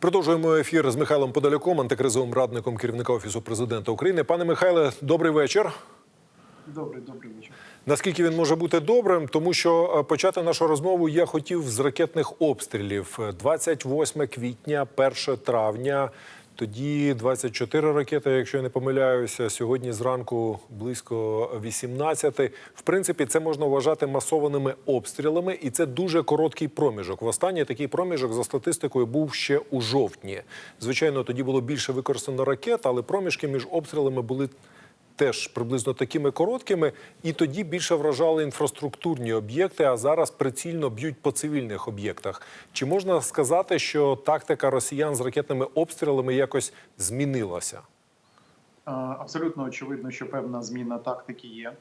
Продовжуємо ефір з Михайлом Подоляком, антикризовим радником керівника офісу президента України. Пане Михайле, добрий вечір. Добрий, добрий вечір. Наскільки він може бути добрим, тому що е, почати нашу розмову я хотів з ракетних обстрілів. Е, 28 квітня, 1 травня. Тоді 24 ракети, якщо я не помиляюся. Сьогодні зранку близько 18. В принципі, це можна вважати масованими обстрілами, і це дуже короткий проміжок. Востаннє такий проміжок за статистикою був ще у жовтні. Звичайно, тоді було більше використано ракет, але проміжки між обстрілами були теж приблизно такими короткими, і тоді більше вражали інфраструктурні об'єкти, а зараз прицільно б'ють по цивільних об'єктах. Чи можна сказати, що тактика росіян з ракетними обстрілами якось змінилася? Абсолютно очевидно, що певна зміна тактики є.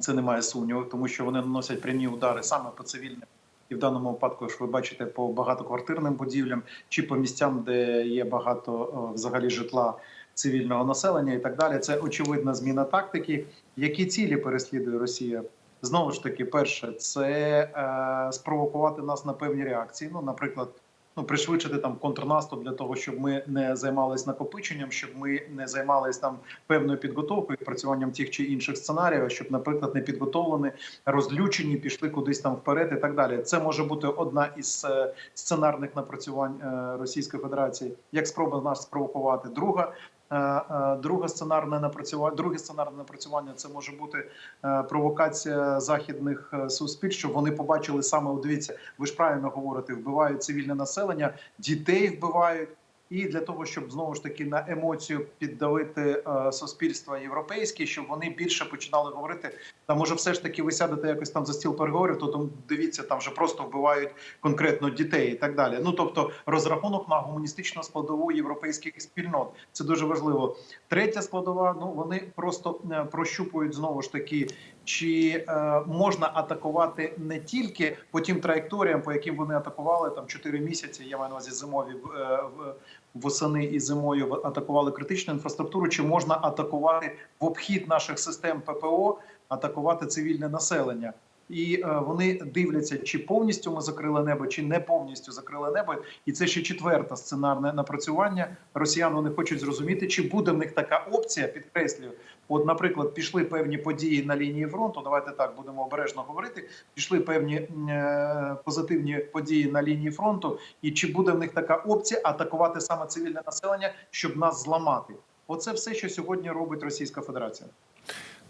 Це немає сумніву, тому що вони наносять прямі удари саме по цивільним. І в даному випадку, ж ви бачите, по багатоквартирним будівлям чи по місцям, де є багато взагалі житла цивільного населення і так далі. Це очевидна зміна тактики. Які цілі переслідує Росія? Знову ж таки, перше, це е, спровокувати нас на певні реакції. Ну, наприклад, ну пришвидшити там контрнаступ для того, щоб ми не займалися накопиченням, щоб ми не займалися там певною підготовкою, працюванням тих чи інших сценаріїв, щоб, наприклад, не підготовлені, розлючені, пішли кудись там вперед і так далі. Це може бути одна із е, сценарних напрацювань е, Російської Федерації, як спроба нас спровокувати. Друга. Е, е, Друге сценарне напрацювання, друге сценарне напрацювання це може бути е, провокація західних суспільств, щоб вони побачили саме у дивіться, ви ж правильно говорите, вбивають цивільне населення, дітей вбивають. І для того, щоб знову ж таки на емоцію піддавити е, суспільство європейське, щоб вони більше починали говорити. Та може, все ж таки ви сядете якось там за стіл переговорів, то там дивіться, там вже просто вбивають конкретно дітей і так далі. Ну тобто розрахунок на гуманістичну складову європейських спільнот це дуже важливо. Третя складова, ну вони просто е, прощупують знову ж таки, чи е, можна атакувати не тільки по тим траєкторіям, по яким вони атакували там 4 місяці. Я маю на увазі зимові е, в- восени і зимою атакували критичну інфраструктуру. Чи можна атакувати в обхід наших систем ППО, атакувати цивільне населення? І е, вони дивляться, чи повністю ми закрили небо, чи не повністю закрили небо. І це ще четверте сценарне напрацювання. Росіян вони хочуть зрозуміти, чи буде в них така опція. Підкреслюю, от, наприклад, пішли певні події на лінії фронту. Давайте так будемо обережно говорити. Пішли певні е, позитивні події на лінії фронту, і чи буде в них така опція атакувати саме цивільне населення, щоб нас зламати? Оце все, що сьогодні робить Російська Федерація.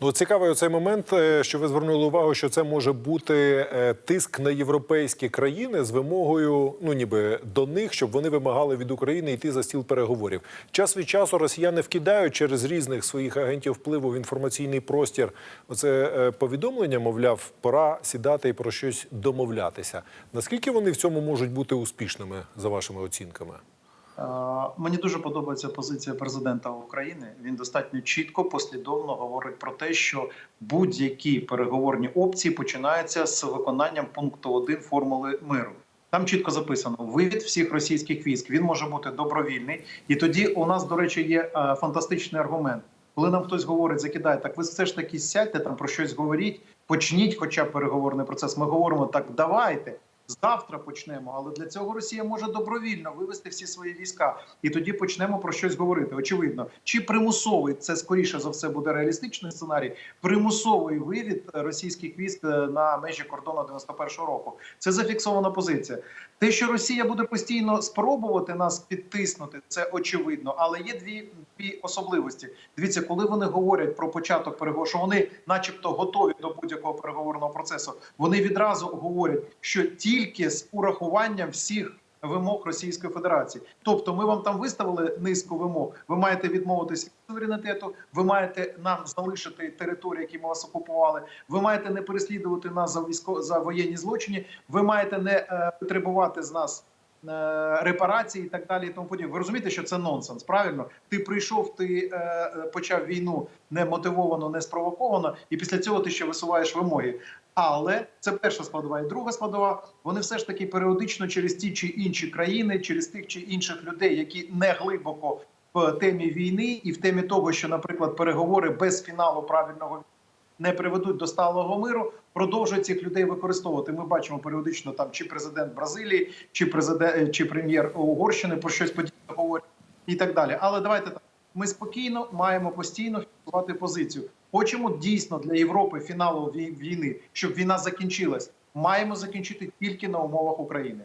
Ну, цікавий оцей момент, е, що ви звернули увагу, що це може бути е, тиск на європейські країни з вимогою, ну ніби до них, щоб вони вимагали від України йти за стіл переговорів. Час від часу росіяни вкидають через різних своїх агентів впливу в інформаційний простір. Оце е, повідомлення, мовляв, пора сідати і про щось домовлятися. Наскільки вони в цьому можуть бути успішними за вашими оцінками? Е, Мені дуже подобається позиція президента України. Він достатньо чітко, послідовно говорить про те, що будь-які переговорні опції починаються з виконанням пункту 1 формули миру. Там чітко записано вивід всіх російських військ. Він може бути добровільний, і тоді у нас, до речі, є е, фантастичний аргумент. Коли нам хтось говорить, закидає, так ви все ж таки сядьте там про щось говоріть, почніть, хоча б переговорний процес. Ми говоримо так, давайте. Завтра почнемо, але для цього Росія може добровільно вивести всі свої війська, і тоді почнемо про щось говорити. Очевидно, чи примусовий це скоріше за все буде реалістичний сценарій. Примусовий вивід російських військ е, на межі кордону 91-го року. Це зафіксована позиція. Те, що Росія буде постійно спробувати нас підтиснути, це очевидно. Але є дві, дві особливості. Дивіться, коли вони говорять про початок переговорів, що вони, начебто, готові до будь-якого переговорного процесу, вони відразу говорять, що тільки з урахуванням всіх. Вимог Російської Федерації, тобто ми вам там виставили низку вимог. Ви маєте відмовитися від суверенітету, ви маєте нам залишити території, які ми вас окупували. Ви маєте не переслідувати нас за військо за воєнні злочини. Ви маєте не е, потребувати з нас репарації і так далі. І тому подібне. Ви розумієте, що це нонсенс? Правильно, ти прийшов, ти е, е, почав війну не мотивовано, не спровоковано, і після цього ти ще висуваєш вимоги. Але це перша складова. І друга складова. Вони все ж таки періодично через ті чи інші країни, через тих чи інших людей, які не глибоко в темі війни і в темі того, що, наприклад, переговори без фіналу правильного не приведуть до сталого миру, продовжують цих людей використовувати. Ми бачимо періодично там чи президент Бразилії, чи президент чи прем'єр Угорщини про щось подібне говорять і так далі. Але давайте так. Ми спокійно маємо постійно фіксувати позицію. Хочемо дійсно для Європи фіналу вій- війни, щоб війна закінчилась. Маємо закінчити тільки на умовах України.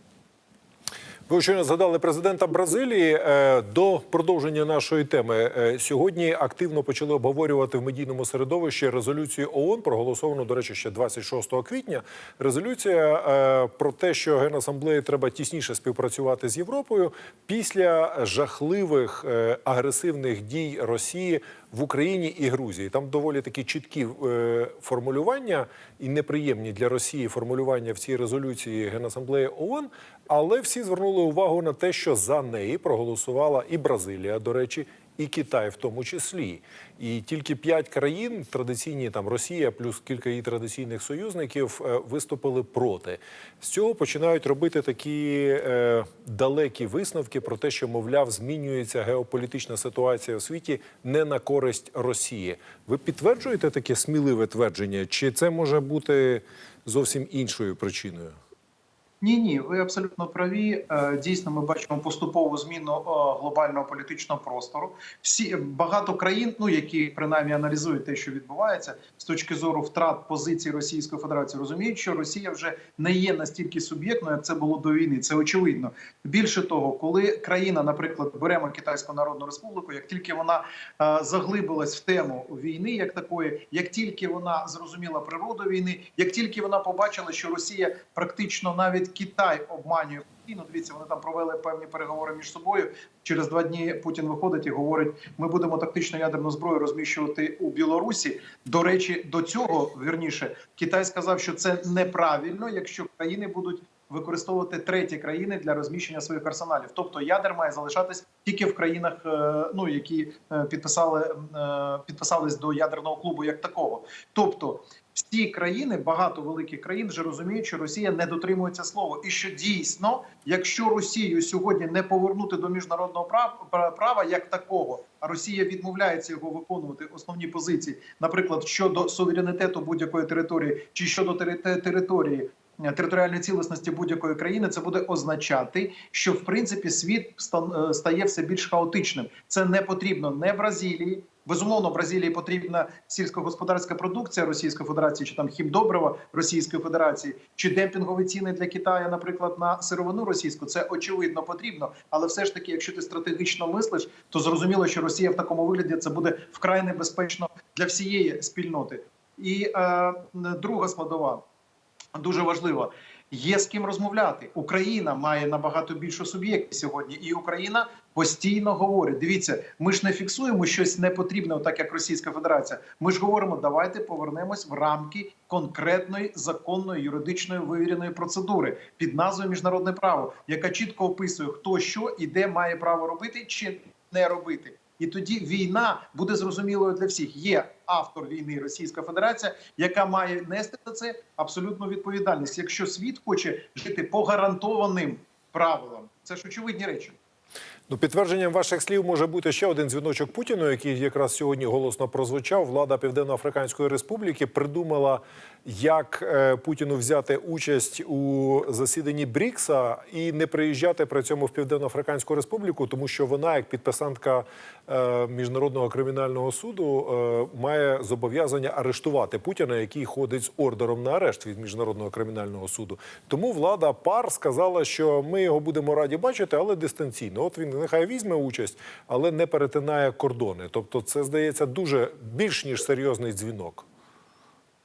Ви щойно згадали президента Бразилії. Е, До продовження нашої теми е, сьогодні активно почали обговорювати в медійному середовищі резолюцію ООН, проголосовану, до речі, ще 26 квітня. Резолюція е, про те, що Генасамблеї треба тісніше співпрацювати з Європою після жахливих агресивних дій Росії в Україні і Грузії. Там доволі такі чіткі е, формулювання і неприємні для Росії формулювання в цій резолюції Генасамблеї ООН. Але всі звернули увагу на те, що за неї проголосувала і Бразилія, до речі, і Китай в тому числі. І тільки п'ять країн, традиційні там Росія, плюс кілька її традиційних союзників, е, виступили проти. З цього починають робити такі е, далекі висновки про те, що мовляв змінюється геополітична ситуація в світі не на користь Росії. Ви підтверджуєте таке сміливе твердження, чи це може бути зовсім іншою причиною? Ні, ні, ви абсолютно праві. Е, Дійсно, ми бачимо поступову зміну е, глобального політичного простору. Всі багато країн, ну які принаймні аналізують те, що відбувається з точки зору втрат позицій Російської Федерації, розуміють, що Росія вже не є настільки суб'єктною, як це було до війни. Це очевидно. Більше того, коли країна, наприклад, беремо Китайську Народну Республіку, як тільки вона е, заглибилась в тему війни, як такої, як тільки вона зрозуміла природу війни, як тільки вона побачила, що Росія практично навіть Китай обманює Україну. Дивіться, вони там провели певні переговори між собою. Через два дні Путін виходить і говорить: ми будемо тактичну ядерну зброю розміщувати у Білорусі. До речі, до цього вірніше Китай сказав, що це неправильно, якщо країни будуть. Використовувати треті країни для розміщення своїх арсеналів, тобто ядер має залишатись тільки в країнах, е, ну які е, підписали е, підписались до ядерного клубу, як такого. Тобто, всі країни, багато великих країн, вже розуміють, що Росія не дотримується слова, і що дійсно, якщо Росію сьогодні не повернути до міжнародного права, права як такого, а Росія відмовляється його виконувати основні позиції, наприклад, щодо суверенітету будь-якої території чи щодо тери- території. Територіальної цілісності будь-якої країни це буде означати, що в принципі світ е, стає все більш хаотичним. Це не потрібно не Бразилії. Безумовно, Бразилії потрібна сільськогосподарська продукція Російської Федерації, чи там хімдобрива Російської Федерації, чи демпінгові ціни для Китаю, наприклад, на сировину російську. Це очевидно потрібно. Але все ж таки, якщо ти стратегічно мислиш, то зрозуміло, що Росія в такому вигляді це буде вкрай небезпечно для всієї спільноти. І е, друга складова дуже важлива. Є з ким розмовляти. Україна має набагато більшу суб'єктність сьогодні, і Україна постійно говорить: дивіться, ми ж не фіксуємо щось непотрібне, так як Російська Федерація. Ми ж говоримо, давайте повернемось в рамки конкретної законної юридичної вивіреної процедури під назвою міжнародне право, яка чітко описує, хто що і де має право робити чи не робити. І тоді війна буде зрозумілою для всіх. Є автор війни Російська Федерація, яка має нести за це абсолютну відповідальність. Якщо світ хоче жити по гарантованим правилам, це ж очевидні речі. Ну, підтвердженням ваших слів може бути ще один дзвіночок Путіну, який якраз сьогодні голосно прозвучав. Влада Південно-Африканської Республіки придумала, як е, Путіну взяти участь у засіданні Брікса і не приїжджати при цьому в Південно-Африканську Республіку, тому що вона, як підписантка е, міжнародного кримінального суду, е, має зобов'язання арештувати Путіна, який ходить з ордером на арешт від міжнародного кримінального суду. Тому влада пар сказала, що ми його будемо раді бачити, але дистанційно. От він нехай візьме участь, але не перетинає кордони. Тобто, це здається дуже більш ніж серйозний дзвінок.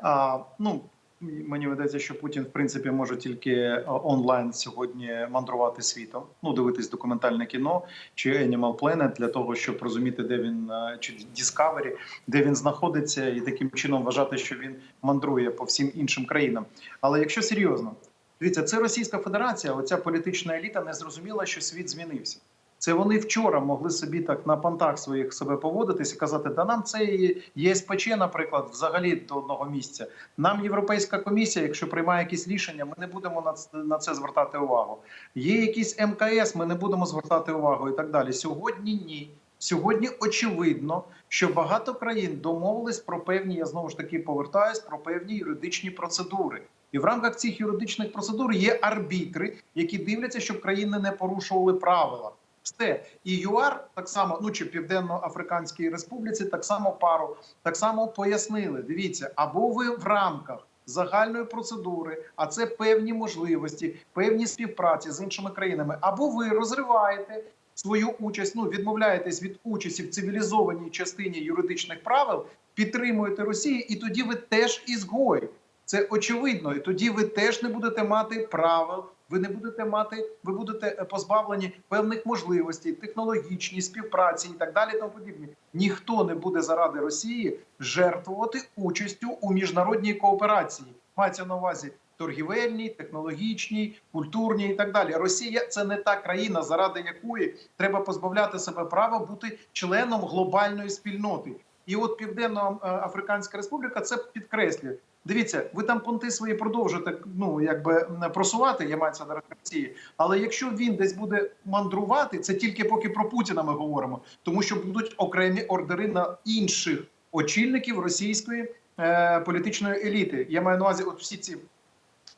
А, ну мені видається, що Путін в принципі може тільки е, онлайн сьогодні мандрувати світом. Ну дивитись документальне кіно чи Animal Planet для того, щоб розуміти, де він е, чи Discovery, де він знаходиться, і таким чином вважати, що він мандрує по всім іншим країнам. Але якщо серйозно, дивіться, це Російська Федерація, оця політична еліта не зрозуміла, що світ змінився. Це вони вчора могли собі так на понтах своїх себе поводитись і казати, да нам це і ЄСПЧ, наприклад, взагалі до одного місця. Нам Європейська комісія, якщо приймає якісь рішення, ми не будемо на це звертати увагу. Є якісь МКС, ми не будемо звертати увагу і так далі. Сьогодні ні. Сьогодні очевидно, що багато країн домовились про певні, я знову ж таки повертаюсь, про певні юридичні процедури. І в рамках цих юридичних процедур є арбітри, які дивляться, щоб країни не порушували правила. Все і ЮАР так само, ну чи Південно-Африканській Республіці, так само пару, так само пояснили. Дивіться, або ви в рамках загальної процедури, а це певні можливості, певні співпраці з іншими країнами, або ви розриваєте свою участь, ну відмовляєтесь від участі в цивілізованій частині юридичних правил, підтримуєте Росію, і тоді ви теж ізгой. Це очевидно, і тоді ви теж не будете мати правил. Ви не будете мати, ви будете е, позбавлені певних можливостей, технологічні співпраці і так далі. Тому подібне. Ніхто не буде заради Росії жертвувати участю у міжнародній кооперації. Мається на увазі торгівельній, технологічній, культурній і так далі. Росія це не та країна, заради якої треба позбавляти себе права бути членом глобальної спільноти. І от Південно-Африканська Республіка це підкреслює. Дивіться, ви там понти свої продовжуєте ну якби просувати, я маю це на Росії. Але якщо він десь буде мандрувати, це тільки поки про Путіна ми говоримо, тому що будуть окремі ордери на інших очільників російської е, політичної еліти. Я маю на увазі, от всі ці.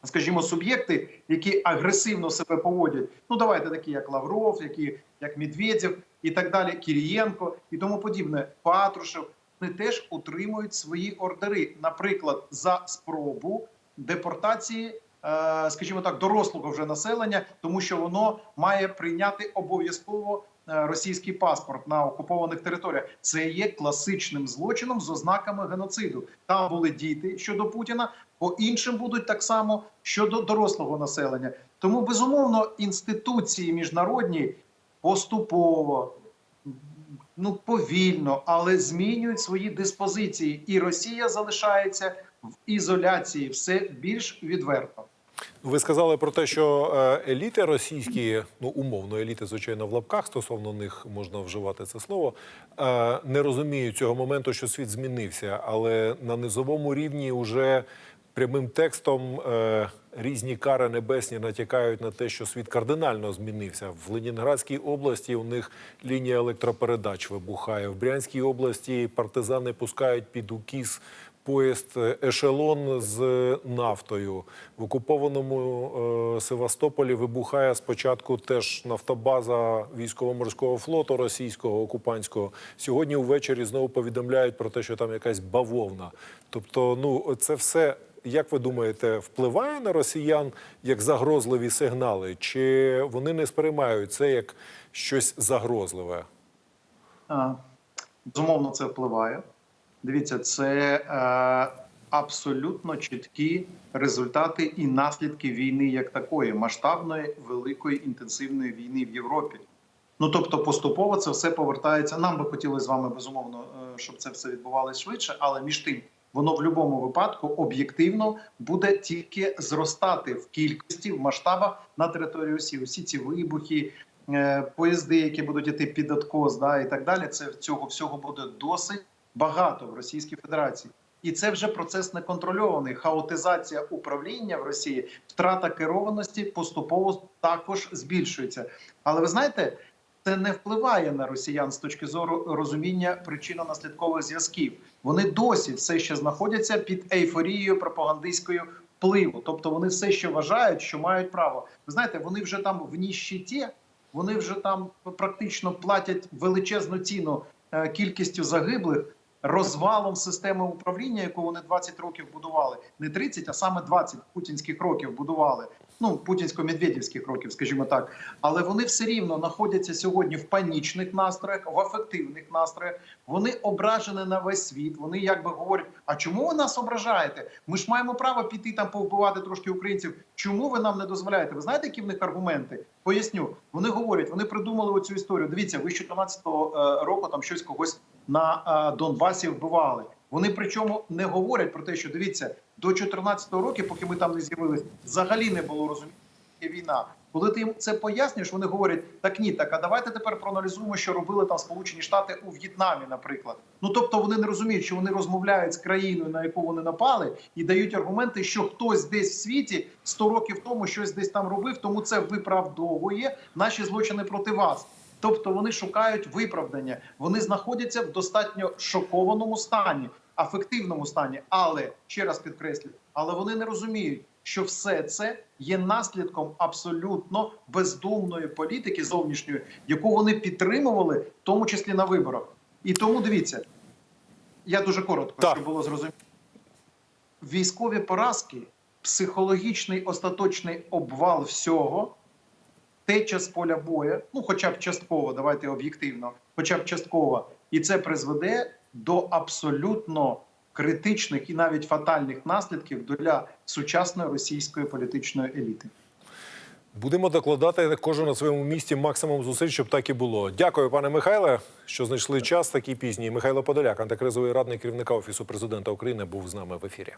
Скажімо, суб'єкти, які агресивно себе поводять. Ну давайте такі, як Лавров, які як Медведєв і так далі, Кірієнко і тому подібне. Патрушев вони теж отримують свої ордери, наприклад, за спробу депортації, е, скажімо так, дорослого вже населення, тому що воно має прийняти обов'язково е, російський паспорт на окупованих територіях. Це є класичним злочином з ознаками геноциду. Там були діти щодо Путіна, по іншим будуть так само щодо дорослого населення. Тому безумовно інституції міжнародні поступово ну повільно, але змінюють свої диспозиції, і Росія залишається в ізоляції. Все більш відверто. Ви сказали про те, що е, еліти російські, ну умовно, еліти, звичайно, в лапках стосовно них можна вживати це слово, е, не розуміють цього моменту, що світ змінився, але на низовому рівні вже прямим текстом е, різні кари небесні натякають на те, що світ кардинально змінився. В Ленінградській області у них лінія електропередач вибухає. В Брянській області партизани пускають під укіс поїзд е, ешелон з нафтою. В окупованому е, Севастополі вибухає спочатку теж нафтобаза військово-морського флоту російського окупантського. Сьогодні увечері знову повідомляють про те, що там якась бавовна. Тобто, ну це все. Як ви думаєте, впливає на росіян як загрозливі сигнали, чи вони не сприймають це як щось загрозливе? Безумовно, це впливає. Дивіться, це е, абсолютно чіткі результати і наслідки війни як такої, масштабної, великої інтенсивної війни в Європі. Ну тобто, поступово це все повертається. Нам би хотілося з вами безумовно, е, щоб це все відбувалося швидше, але між тим. Воно в будь-якому випадку об'єктивно буде тільки зростати в кількості в масштабах на території Росії. Усі ці вибухи, е, поїзди, які будуть йти під откос, да і так далі. Це цього всього буде досить багато в Російській Федерації, і це вже процес неконтрольований. Хаотизація управління в Росії, втрата керованості поступово також збільшується. Але ви знаєте, це не впливає на росіян з точки зору розуміння причинно-наслідкових зв'язків. Вони досі все ще знаходяться під ейфорією пропагандистською впливу. Тобто вони все ще вважають, що мають право. Ви знаєте, вони вже там в ніщиті, вони вже там практично платять величезну ціну е, кількістю загиблих. Розвалом системи управління, яку вони 20 років будували, не 30, а саме 20 путінських років будували. Ну путінсько-медведівських років, скажімо так. Але вони все рівно знаходяться сьогодні в панічних настроях, в афективних настроях. Вони ображені на весь світ. Вони якби говорять: а чому ви нас ображаєте? Ми ж маємо право піти там повбивати трошки українців. Чому ви нам не дозволяєте? Ви знаєте, які в них аргументи? Поясню. Вони говорять, вони придумали оцю історію. Дивіться, ви з 14 року там щось когось на е, Донбасі вбивали. Вони причому не говорять про те, що дивіться до 14-го року, поки ми там не з'явились, взагалі не було розуміння війна. Коли ти їм це пояснюєш, вони говорять: так ні, так а давайте тепер проаналізуємо, що робили там Сполучені Штати у В'єтнамі, наприклад. Ну тобто вони не розуміють, що вони розмовляють з країною, на яку вони напали, і дають аргументи, що хтось десь в світі 100 років тому щось десь там робив, тому це виправдовує наші злочини проти вас. Тобто вони шукають виправдання, вони знаходяться в достатньо шокованому стані, афективному стані. Але ще раз підкреслю, але вони не розуміють, що все це є наслідком абсолютно бездумної політики зовнішньої, яку вони підтримували, в тому числі на виборах. І тому дивіться, я дуже коротко, Так. щоб було зрозуміло. Військові поразки, психологічний остаточний обвал всього, теча з поля бою, ну хоча б частково, давайте об'єктивно, хоча б частково, і це призведе до абсолютно критичних і навіть фатальних наслідків для сучасної російської політичної еліти. Будемо докладати кожен на своєму місці максимум зусиль, щоб так і було. Дякую, пане Михайле, що знайшли час такий пізній. Михайло Подоляк, антикризовий радник керівника офісу президента України, був з нами в ефірі.